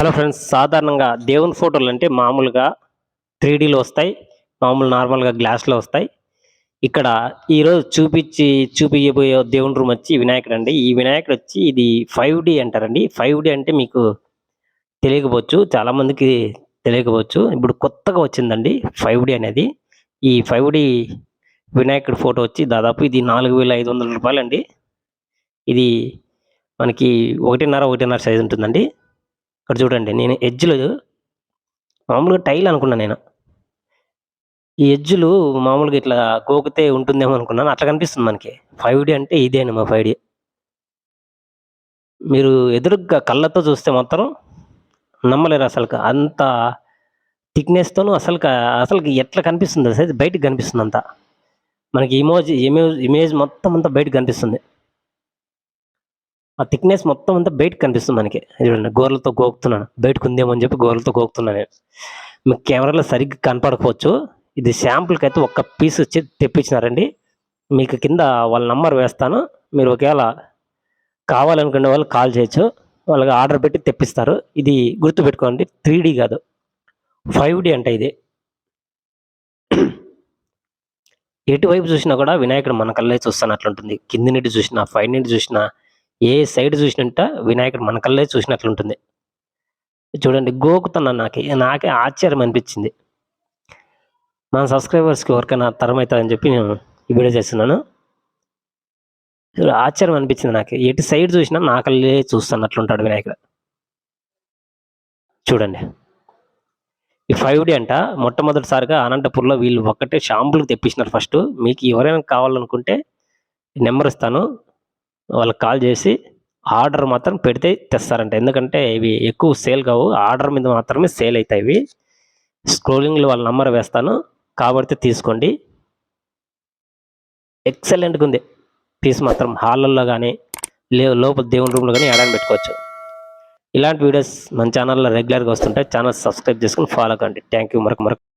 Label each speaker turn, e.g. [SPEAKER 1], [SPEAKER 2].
[SPEAKER 1] Hello friends సాధారణంగా దేవుని ఫోటోలు అంటే మామూలుగా త్రీడీలో వస్తాయి మామూలు నార్మల్గా గ్లాస్లో వస్తాయి. ఇక్కడ ఈరోజు చూపించి చూపించబోయే దేవుని రూమ్ వచ్చి వినాయకుడు అండి. ఈ వినాయకుడు వచ్చి ఇది ఫైవ్ డి అంటారండి. ఫైవ్ డి అంటే మీకు తెలియకపోవచ్చు చాలామందికి తెలియకపోవచ్చు. ఇప్పుడు కొత్తగా వచ్చిందండి ఫైవ్ డి అనేది. ఈ ఫైవ్ డి వినాయకుడి ఫోటో వచ్చి దాదాపు ఇది నాలుగు వేల ఐదు వందల రూపాయలు అండి ఇది మనకి ఒకటిన్నర ఒకటిన్నర సైజ్ ఉంటుందండి. ఇక్కడ చూడండి నేను ఎడ్జ్లు మామూలుగా టైల్ అనుకున్నాను నేను. ఈ ఎడ్జ్లు మామూలుగా ఇట్లా గోకితే ఉంటుందేమో అనుకున్నాను. అట్లా కనిపిస్తుంది మనకి. ఫైవ్ డి అంటే ఇదే మా ఫైవ్ డి. మీరు ఎదురుగా కళ్ళతో చూస్తే మాత్రం నమ్మలేరు అసలు అంత థిక్నెస్తోనూ అసలు అసలు ఎట్లా కనిపిస్తుంది? అసలు బయటకు కనిపిస్తుంది అంతా. మనకి ఇమోజ్ ఇమేజ్ ఇమేజ్ మొత్తం అంతా బయటకు కనిపిస్తుంది. ఆ థిక్నెస్ మొత్తం అంతా బయటకు కనిపిస్తుంది మనకి. చూడండి గోర్లతో గోకుతున్నాను. బయటకు ఉందేమో అని చెప్పి గోర్లతో గోకుతున్నాను నేను. మీకు కెమెరాలో సరిగ్గా కనపడకపోవచ్చు. ఇది శాంపుల్కి అయితే ఒక్క పీస్ వచ్చి తెప్పించినారండి. మీకు కింద వాళ్ళ నంబర్ వేస్తాను. మీరు ఒకవేళ కావాలనుకునే వాళ్ళు కాల్ చేయొచ్చు. వాళ్ళకి ఆర్డర్ పెట్టి తెప్పిస్తారు. ఇది గుర్తుపెట్టుకోండి త్రీ డీ కాదు. ఫైవ్ డి అంటే ఇది. ఎటువైపు చూసినా కూడా వినాయకుడు మన కళ్ళే చూస్తున్నట్లుంటుంది. కింది నుండి చూసినా పై నుండి చూసినా ఏ సైడ్ చూసినట్ట వినాయకుడు మన కళ్ళే చూసినట్లుంటుంది. చూడండి గోకుతున్నా నాకే నాకే ఆశ్చర్యం అనిపించింది. మన సబ్స్క్రైబర్స్కి ఎవరికైనా తరం అవుతుందని చెప్పి నేను ఈ వీడియో చేస్తున్నాను. ఆశ్చర్యం అనిపించింది నాకు. ఎటు సైడ్ చూసినా నా కళ్ళే చూస్తున్నట్లుంటాడు వినాయకుడు. చూడండి. ఈ ఫైవ్ డే అంట మొట్టమొదటిసారిగా అనంతపూర్లో వీళ్ళు ఒక్కటే షాంపులు తెప్పించినారు ఫస్ట్. మీకు ఎవరైనా కావాలనుకుంటే నెంబర్ ఇస్తాను. వాళ్ళకి కాల్ చేసి ఆర్డర్ మాత్రం పెడితే తెస్తారంట. ఎందుకంటే ఇవి ఎక్కువ సేల్ కావు. ఆర్డర్ మీద మాత్రమే సేల్ అవుతాయి ఇవి. స్క్రోలింగ్లో వాళ్ళ నంబర్ వేస్తాను. కాబట్టి తీసుకోండి. ఎక్సలెంట్గా ఉంది. పీస్ మాత్రం హాల్లో కానీ లే లోపల దేవుని రూమ్లో కానీ ఏడాని పెట్టుకోవచ్చు. ఇలాంటి వీడియోస్ మన ఛానల్లో రెగ్యులర్గా వస్తుంటాయి. ఛానల్ సబ్స్క్రైబ్ చేసుకుని ఫాలో కండి. థ్యాంక్ యూ మరొక మరొక